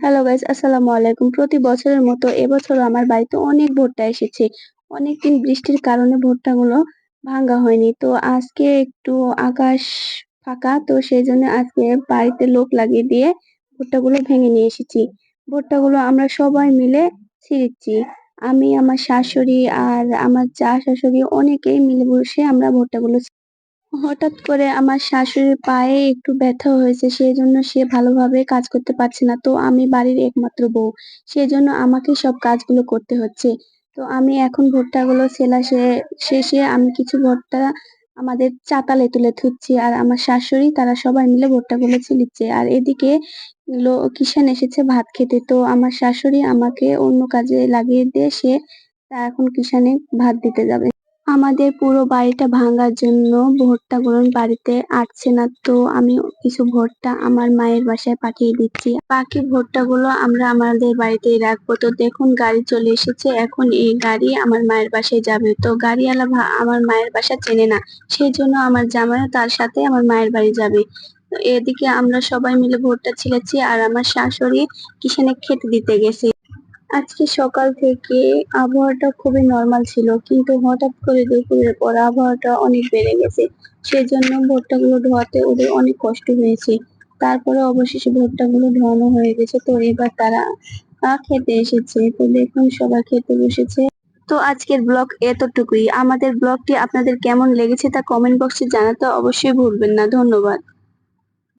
Hello guys আসসালামু আলাইকুম প্রতি বছরের মতো এবছর আমার বাড়িতে অনেক ভুট্টা এসেছে। অনেকদিন বৃষ্টির কারণে ভুট্টাগুলো ভাঙ্গা হয়নি। তো আজকে একটু আকাশ ফাঁকা, তো সেই জন্য আজকে বাড়িতে লোক লাগিয়ে দিয়ে ভুট্টাগুলো ভেঙে নিয়ে এসেছি। ভুট্টাগুলো আমরা সবাই মিলে ছিঁড়েছি। আমি, আমার শাশুড়ি আর আমার চা শাশুড়ি, অনেকেই মিলে বসে আমরা ভুট্টাগুলো হঠাৎ করে আমার শাশুড়ির পায়ে একটু ব্যথা হয়েছে সেই জন্য সে ভালোভাবে কাজ করতে পারছে না। তো আমি বাড়ির একমাত্র বউ সেই জন্য আমাকে সব কাজগুলো করতে হচ্ছে। তো আমি এখন ভুট্টাগুলো সেলা শেষে আমি কিছু ভুট্টা আমাদের চাতালে তুলে থুচ্ছি আর আমার শাশুড়ি তারা সবাই মিলে ভুট্টাগুলো ছিলিচ্ছে আর এদিকে কিষান এসেছে ভাত খেতে। তো আমার শাশুড়ি আমাকে অন্য কাজে লাগিয়ে দিয়ে সে এখন কিষানে ভাত দিতে যাবে। আমাদের পুরো বাড়িটা ভাঙার জন্য ভুট্টাগুলো বাড়িতে আসছে না। তো আমি কিছু ভুট্টা আমার মায়ের বাসায় পাঠিয়ে দিচ্ছি। বাকি ভুট্টাগুলো আমরা আমাদের বাড়িতেই রাখব। তো দেখুন, গাড়ি চলে এসেছে। এখন এই গাড়ি আমার মায়ের বাসায় যাবে। তো গাড়িওয়ালা আমার মায়ের বাসা চেনে না। সেই জন্য আমার জামাইও তার সাথে আমার মায়ের বাড়ি যাবে। এদিকে আমরা সবাই মিলে ভুট্টা ছিলেছি আর আমার শাশুড়ি কিষানে খেতে দিতে গেছে। আজকে সকাল থেকে আবহাওয়াটা খুবই নরমাল ছিল, কিন্তু হঠাৎ করে দুপুরের পর আবহাওয়াটা অনেক বেড়ে গেছে। সেজন্য ভুট্টাগুলো ধোয়াতে ওদের অনেক কষ্ট হয়েছে। তারপরে অবশেষে ভুট্টাগুলো ধোয়ানো হয়ে গেছে। তো এবার তারা খেতে এসেছে। তো দেখুন, সবাই খেতে বসেছে। তো আজকের ব্লগ এতটুকুই। আমাদের ব্লগটি আপনাদের কেমন লেগেছে তা কমেন্ট বক্সে জানাতে অবশ্যই ভুলবেন না। ধন্যবাদ।